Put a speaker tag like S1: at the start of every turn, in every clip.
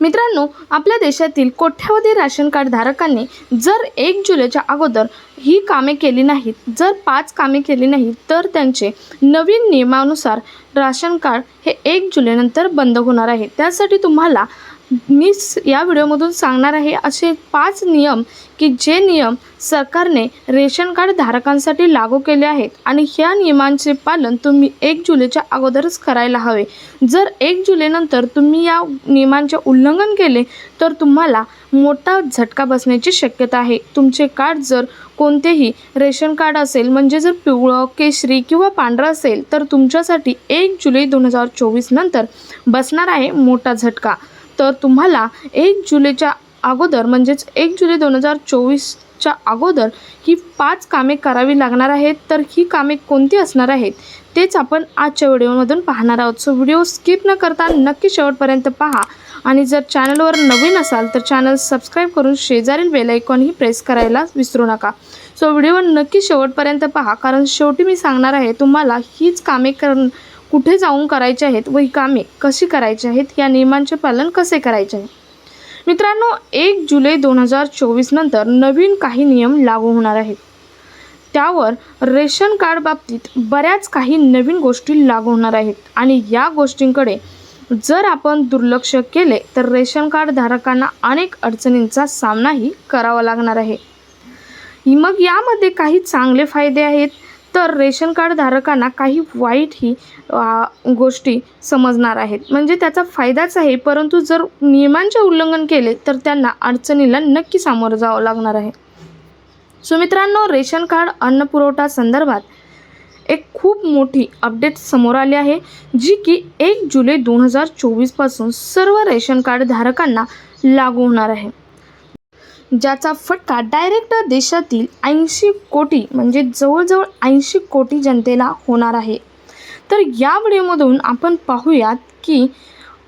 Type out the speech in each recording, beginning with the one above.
S1: मित्रांनो आपल्या देशातील कोट्यावधी राशन कार्ड धारकांनी जर एक जुलैच्या अगोदर ही कामे केली नाहीत जर पाच कामे केली नाहीत तर त्यांचे नवीन नियमानुसार राशन कार्ड हे एक जुलैनंतर बंद होणार आहे. त्यासाठी तुम्हाला मी स- या व्हिडिओमधून सांगणार आहे असे पाच नियम की जे नियम सरकारने रेशन कार्ड धारकांसाठी लागू केले आहेत आणि ह्या नियमांचे पालन तुम्ही एक जुलैच्या अगोदरच करायला हवे. जर एक जुलैनंतर तुम्ही या नियमांचे उल्लंघन केले तर तुम्हाला मोठा झटका बसण्याची शक्यता आहे. तुमचे कार्ड जर कोणतेही रेशन कार्ड असेल म्हणजे जर पिवळं केशरी किंवा पांढरं असेल तर तुमच्यासाठी एक जुलै दोन हजार चोवीस नंतर बसणार आहे मोठा झटका. तर तुम्हाला एक जुलैच्या अगोदर म्हणजेच एक जुलै दोन हजार चोवीसच्या अगोदर ही पाच कामे करावी लागणार आहेत. तर ही कामे कोणती असणार आहेत तेच आपण आजच्या व्हिडिओमधून पाहणार आहोत. सो व्हिडिओ स्किप न करता नक्की शेवटपर्यंत पहा. आणि जर चॅनलवर नवीन असाल तर चॅनल सबस्क्राईब करून शेजारील बेलायकॉनही प्रेस करायला विसरू नका. सो व्हिडिओ नक्की शेवटपर्यंत पहा कारण शेवटी मी सांगणार आहे तुम्हाला हीच कामे कर कुठे जाऊन करायचे आहेत व ही कामे कशी करायची आहेत या नियमांचे पालन कसे करायचे आहे? मित्रांनो एक जुलै दोन हजार चोवीस नंतर नवीन काही नियम लागू होणार आहेत. त्यावर रेशन कार्ड बाबतीत बऱ्याच काही नवीन गोष्टी लागू होणार आहेत आणि या गोष्टींकडे जर आपण दुर्लक्ष केले तर रेशन कार्ड धारकांना अनेक अडचणींचा सामनाही करावा लागणार आहे. मग यामध्ये काही चांगले फायदे आहेत? तर रेशन कार्ड धारकांना काही वाईटही गोष्टी समजणार आहेत. म्हणजे त्याचा फायदाच आहे परंतु जर नियमांचे उल्लंघन केले तर त्यांना अडचणीला नक्की सामोरं जावं लागणार आहे. सो मित्रांनो रेशन कार्ड अन्न पुरवठा संदर्भात एक खूप मोठी अपडेट समोर आली आहे जी की एक जुलै दोन हजार चोवीसपासून सर्व रेशन कार्ड धारकांना लागू होणार आहे. ज्याचा फटका डायरेक्ट देशातील ऐंशी कोटी म्हणजे जवळजवळ ऐंशी कोटी जनतेला होणार आहे. तर या व्हिडिओमधून आपण पाहूयात की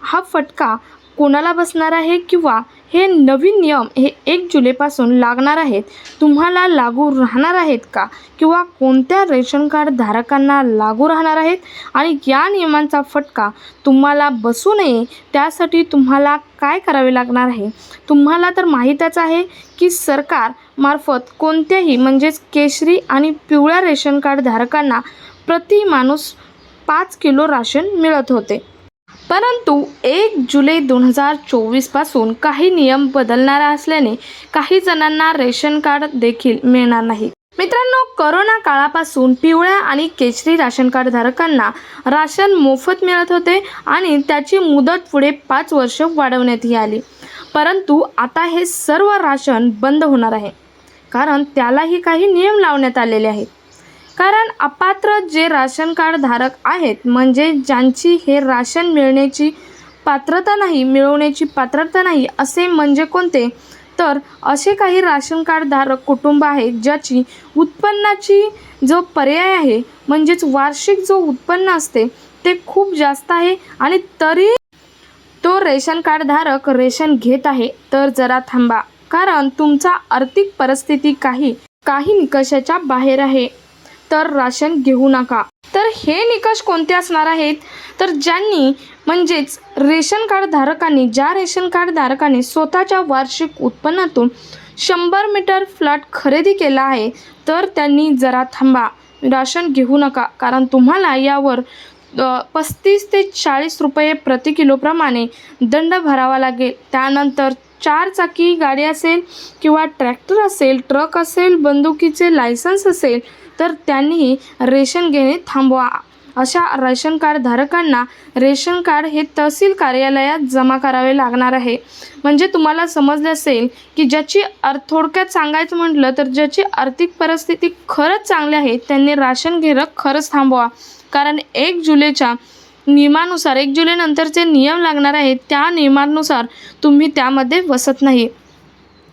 S1: हा फटका कोणाला बसणार आहे किंवा हे नवीन नियम हे एक जुलैपासून लागणार आहेत. तुम्हाला लागू राहणार आहेत का? किंवा कोणत्या रेशन कार्ड धारकांना लागू राहणार आहेत? आणि या नियमांचा फटका तुम्हाला बसू नये त्यासाठी तुम्हाला काय करावे लागणार आहे? तुम्हाला तर माहीतच आहे की सरकार मार्फत कोणत्याही म्हणजेच केशरी आणि पिवळ्या रेशन कार्ड धारकांना प्रति माणूस पाच किलो राशन मिळत होते. परंतु एक जुलै दोन हजार चोवीसपासून काही नियम बदलणार असल्याने काही जणांना रेशन कार्ड देखील मिळणार नाही. मित्रांनो करोना काळापासून पिवळ्या आणि केशरी राशन कार्ड धारकांना राशन मोफत मिळत होते आणि त्याची मुदत पुढे पाच वर्ष वाढवण्यातही आली. परंतु आता हे सर्व राशन बंद होणार आहे. कारण त्यालाही काही नियम लावण्यात आलेले आहेत. कारण अपात्र जे राशन कार्ड धारक आहेत म्हणजे ज्यांची हे राशन मिळण्याची पात्रता नाही मिळवण्याची पात्रता नाही असे म्हणजे कोणते? तर असे काही राशन कार्ड धारक कुटुंब आहेत ज्याची उत्पन्नाची जो पर्याय आहे म्हणजेच वार्षिक जो उत्पन्न असते ते खूप जास्त आहे आणि तरी तो रेशन कार्ड धारक रेशन घेत आहे. तर जरा थांबा कारण तुमचा आर्थिक परिस्थिती काही काही निकषाच्या बाहेर आहे. तर राशन घेऊ नका. तर हे निकष कोणते असणार आहेत? तर ज्यांनी म्हणजेच रेशन कार्ड धारकांनी ज्या रेशन कार्ड धारकांनी स्वतःच्या वार्षिक उत्पन्नातून शंभर मीटर फ्लॅट खरेदी केला आहे तर त्यांनी जरा थांबा. राशन घेऊ नका. कारण तुम्हाला यावर पस्तीस ते चाळीस रुपये प्रति किलोप्रमाणे दंड भरावा लागेल. त्यानंतर चार चाकी गाडी असेल किंवा ट्रॅक्टर असेल ट्रक असेल बंदुकीचे लायसन्स असेल तर त्यांनीही रेशन घेणे थांबवा. अशा रेशन कार्ड धारकांना रेशन कार्ड हे तहसील कार्यालयात जमा करावे लागणार आहे. म्हणजे तुम्हाला समजले असेल की ज्याची अर थोडक्यात सांगायचं म्हटलं तर ज्याची आर्थिक परिस्थिती खरंच चांगली आहे त्यांनी राशन घेणं खरंच थांबवा. कारण एक जुलैच्या नियमानुसार एक जुलैनंतरचे नियम लागणार आहेत त्या नियमानुसार तुम्ही त्यामध्ये वसत नाही.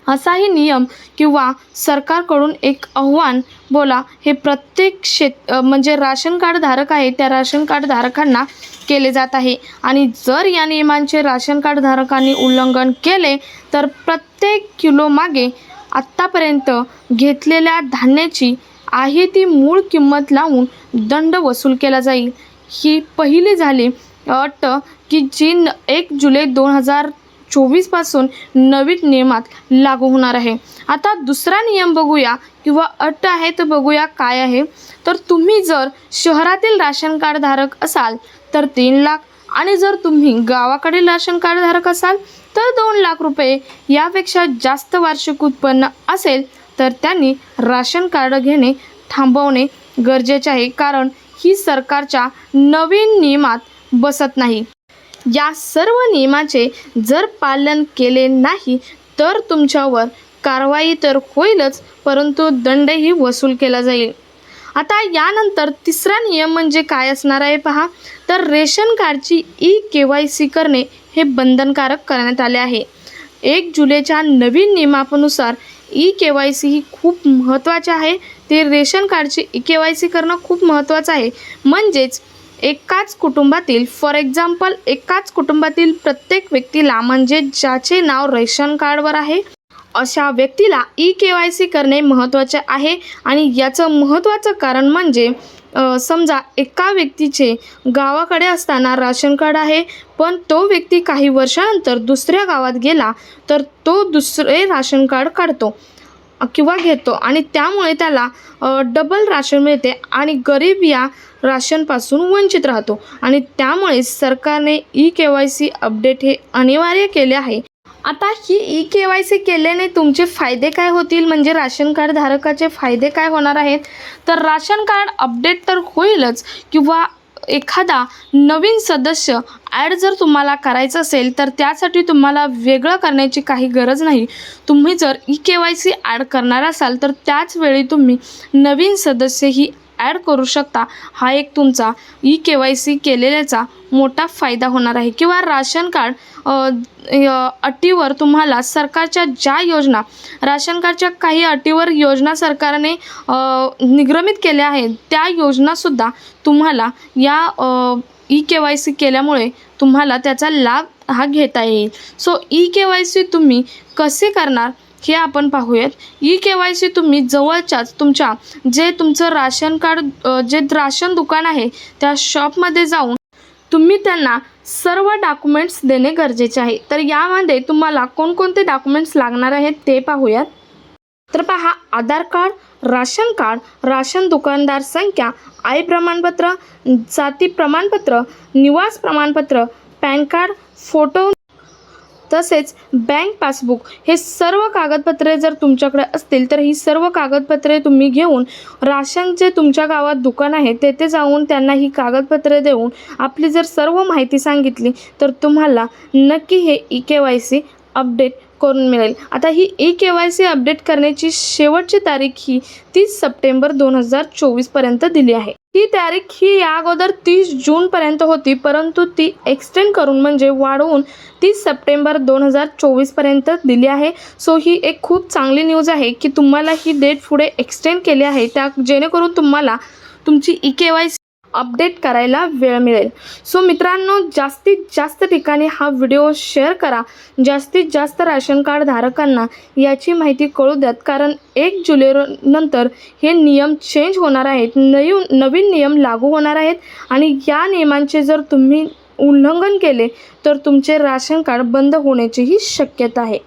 S1: असाही नियम किंवा सरकारकडून एक आव्हान बोला हे प्रत्येक शेत म्हणजे राशन कार्ड धारक आहे त्या राशन कार्ड धारकांना केले जात आहे. आणि जर या नियमांचे राशन कार्ड धारकांनी उल्लंघन केले तर प्रत्येक किलो मागे आत्तापर्यंत घेतलेल्या धान्याची आहे ती मूळ किंमत लावून दंड वसूल केला जाईल. ही पहिली झाली अट की जी न एक जुलै दोन हजार चोवीसपासून नवीन नियमात लागू होणार आहे. आता दुसरा नियम बघूया किंवा अट आहे तर बघूया काय आहे. तर तुम्ही जर शहरातील राशन कार्ड धारक असाल तर तीन लाख आणि जर तुम्ही गावाकडील राशन कार्ड धारक असाल तर दोन लाख रुपये यापेक्षा जास्त वार्षिक उत्पन्न असेल तर त्यांनी राशन कार्ड घेणे थांबवणे गरजेचे आहे. कारण ही सरकारच्या नवीन नियमात बसत नाही. या सर्व नियमाचे जर पालन केले नाही तर तुमच्यावर कारवाई तर होईलच परंतु दंडही वसूल केला जाईल. आता यानंतर तिसरा नियम म्हणजे काय असणार आहे पहा. तर रेशन कार्डची ई के वाय सी करणे हे बंधनकारक करण्यात आले आहे. एक जुलैच्या नवीन नियमानुसार ई के वाय सी ही खूप महत्त्वाचे आहे. ते रेशन कार्डची ई के वाय सी करणं खूप महत्त्वाचं आहे. म्हणजेच एकाच कुटुंबातील फॉर एक्झाम्पल एकाच कुटुंबातील प्रत्येक व्यक्तीला म्हणजे ज्याचे नाव रेशन कार्डवर आहे अशा व्यक्तीला ई के वाय सी करणे महत्त्वाचे आहे आणि याचं महत्त्वाचं कारण म्हणजे समजा एका व्यक्तीचे गावाकडे असताना राशन कार्ड आहे पण तो व्यक्ती काही वर्षानंतर दुसऱ्या गावात गेला तर तो दुसरे राशन कार्ड काढतो. किंवा घेतो. आणि त्यामुळे त्याला डबल राशन मिळते आणि गरीब या राशनपासून वंचित राहतो. आणि त्यामुळे सरकारने E K Y C update हे अनिवार्य केले आहे. आता ही ई के वाय सी केल्याने तुमचे फायदे काय होतील? म्हणजे राशन कार्ड धारकाचे फायदे काय होणार आहेत? तर राशन कार्ड अपडेट तर होईलच. किंवा एखादा नवीन सदस्य ॲड जर तुम्हाला करायचं असेल तर त्यासाठी तुम्हाला वेगळं करण्याची काही गरज नाही. तुम्ही जर E K Y C add करणार असाल तर त्याच वेळी तुम्ही नवीन सदस्य ही ॲड करू शकता. हा एक तुमचा ई के वाय सी केलेल्याचा मोठा फायदा होणार आहे. किंवा राशन कार्ड य- अटीवर तुम्हाला सरकारच्या ज्या योजना राशन कार्डच्या काही अटीवर योजना सरकारने निग्रमित केल्या आहेत त्या योजनासुद्धा तुम्हाला या ई के वाय सी केल्यामुळे तुम्हाला त्याचा लाभ हा घेता येईल. So E K Y C तुम्ही कसे करणार? हे आपण पाहूयात. ई के वाय सी तुम्ही जवळच्याच तुमच्या जे तुमचं राशन कार्ड जे राशन दुकान आहे त्या शॉपमध्ये जाऊन तुम्ही त्यांना सर्व डॉक्युमेंट्स देणे गरजेचे आहे. तर यामध्ये तुम्हाला कोणकोणते डॉक्युमेंट्स लागणार आहेत ते पाहूयात. तर पहा Aadhaar card ration card ration दुकानदार संख्या आय प्रमाणपत्र जाती प्रमाणपत्र निवास प्रमाणपत्र पॅन कार्ड फोटो तसेच बँक पासबुक हे सर्व कागदपत्रे जर तुमच्याकडे असतील तर ही सर्व कागदपत्रे तुम्ही घेऊन राशनचे तुमच्या गावात दुकान आहे तेथे जाऊन त्यांना ही कागदपत्रे देऊन आपली जर सर्व माहिती सांगितली तर तुम्हाला नक्की हे E K Y C update करून मिळेल. आता ही E K Y C update करण्याची शेवटची तारीख ही तीस सप्टेंबर दोन हजार चोवीसपर्यंत दिली आहे. ही तारीख ही या अगोदर तीस जूनपर्यंत होती परंतु ती एक्सटेंड करून म्हणजे वाढवून तीस सप्टेंबर दोन हजार चोवीसपर्यंत दिली आहे. सो ही एक खूप चांगली न्यूज आहे की तुम्हाला ही डेट पुढे एक्सटेंड केली आहे. त्या जेणेकरून तुम्हाला तुमची E K Y C update करायला वेळ मिळेल. सो मित्रांनो जास्तीत जास्त ठिकाणी हा व्हिडिओ शेअर करा. जास्तीत जास्त राशन कार्ड धारकांना याची माहिती कळू द्यात कारण एक जुलै नंतर हे नियम चेंज होणार आहेत नवीन नवीन नियम लागू होणार आहेत. आणि या नियमांचे जर तुम्ही उल्लंघन केले तर तुमचे राशन कार्ड बंद होण्याचीही शक्यता आहे.